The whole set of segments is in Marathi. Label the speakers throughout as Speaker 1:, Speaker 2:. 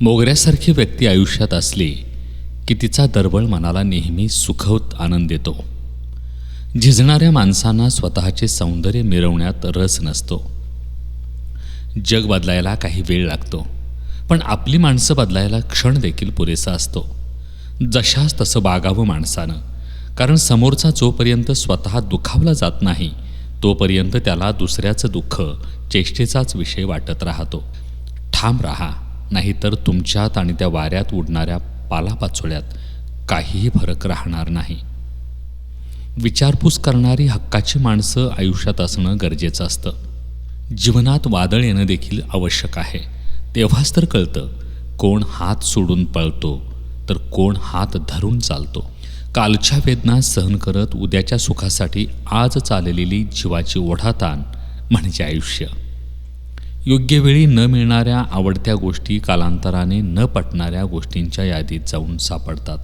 Speaker 1: मोगऱ्यासारखी व्यक्ती आयुष्यात असली की तिचा दरबळ मनाला नेहमी सुखवत आनंद देतो. झिजणाऱ्या माणसांना स्वतःचे सौंदर्य मिरवण्यात रस नसतो. जग बदलायला काही वेळ लागतो पण आपली माणसं बदलायला क्षण देखील पुरेसा असतो. जशास तसं बागावं माणसानं कारण समोरचा जोपर्यंत स्वतः दुखावला जात नाही तोपर्यंत त्याला दुसऱ्याचं दुःख चेष्टेचाच विषय वाटत राहतो. ठाम राहा. नाहीतर तुमच्यात आणि त्या वाऱ्यात उडणाऱ्या पालापाचोळ्यात काहीही फरक राहणार नाही. विचारपूस करणारी हक्काची माणसं आयुष्यात असणं गरजेचं असतं. जीवनात वादळ येणं देखील आवश्यक आहे. तेव्हाच तर कळतं कोण हात सोडून पळतो तर कोण हात धरून चालतो. कालच्या वेदना सहन करत उद्याच्या सुखासाठी आज चाललेली जीवाची ओढाताण म्हणजे आयुष्य. योग्य वेळी न मिळणाऱ्या आवडत्या गोष्टी कालांतराने न पटणाऱ्या गोष्टींच्या यादीत जाऊन सापडतात.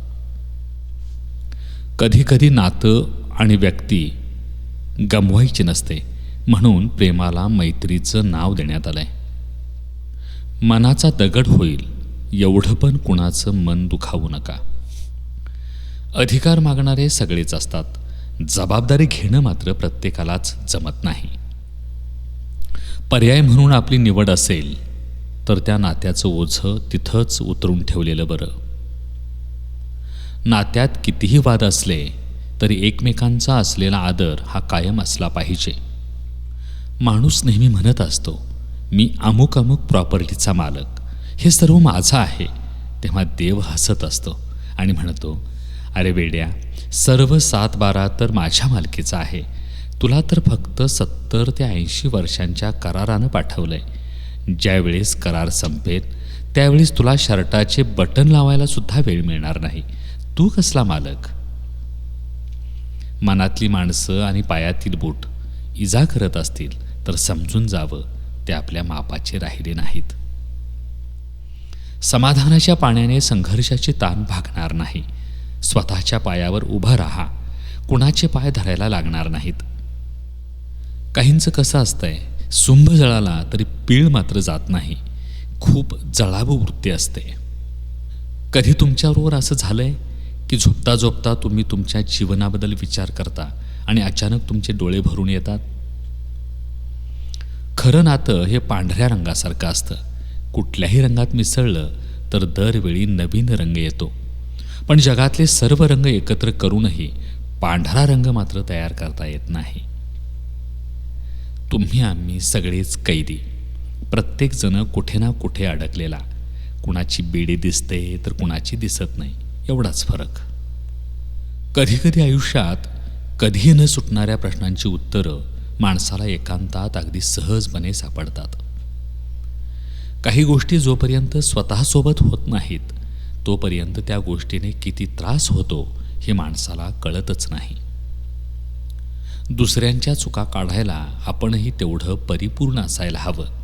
Speaker 1: कधीकधी नातं आणि व्यक्ती गमवायची नसते म्हणून प्रेमाला मैत्रीचं नाव देण्यात आलंय. मनाचा दगड होईल एवढं पण कुणाचं मन दुखावू नका. अधिकार मागणारे सगळेच असतात जबाबदारी घेणं मात्र प्रत्येकालाच जमत नाही. पर्याय म्हणून आपली निवड असेल तर त्या नात्याचं ओझं तिथंच उतरून ठेवलेलं बरं. नात्यात कितीही वाद असले तरी एकमेकांचा असलेला आदर हा कायम असला पाहिजे. माणूस नेहमी म्हणत असतो मी अमुक अमुक प्रॉपर्टीचा मालक. हे सर्व माझं आहे. तेव्हा देव हसत असतो आणि म्हणतो अरे वेड्या सर्व सात बारा तर माझ्या मालकीचं आहे. तुला तर फक्त सत्तर ते ऐंशी वर्षांच्या करारानं पाठवलं आहे ज्यावेळेस करार संपेल त्यावेळेस तुला शर्टाचे बटन लावायला सुद्धा वेळ मिळणार नाही. तू कसला मालक? मनातली माणसं आणि पायातील बूट इजा करत असतील तर समजून जावं ते आपल्या मापाचे राहिले नाहीत. समाधानाच्या पाण्याने संघर्षाचे ताण भागणार नाही. स्वतःच्या पायावर उभं राहा. कुणाचे पाय धरायला लागणार नाहीत. काहींचं कसं असतंय सुंभ जळाला तरी पीळ मात्र जात नाही खूप जळावू वृत्ती असते. कधी तुमच्याबरोबर असं झालं आहे की झोपता झोपता तुम्ही तुमच्या जीवनाबद्दल विचार करता आणि अचानक तुमचे डोळे भरून येतात? खरं नातं हे पांढऱ्या रंगासारखं असतं. कुठल्याही रंगात मिसळलं तर दरवेळी नवीन रंग येतो. पण जगातले सर्व रंग एकत्र करूनही पांढरा रंग मात्र तयार करता येत नाही. तुम्ही आम्ही सगळेच कैदी. प्रत्येकजण कुठे ना कुठे अडकलेला. कुणाची बेडी दिसते तर कुणाची दिसत नाही. एवढाच फरक. कधीकधी आयुष्यात कधीही न सुटणाऱ्या प्रश्नांची उत्तरं माणसाला एकांतात अगदी सहजपणे सापडतात. काही गोष्टी जोपर्यंत स्वतःसोबत होत नाहीत तोपर्यंत त्या गोष्टीने किती त्रास होतो हे माणसाला कळतच नाही. दुसऱ्यांच्या चुका काढायला आपणही तेवढं परिपूर्ण असायला हवं.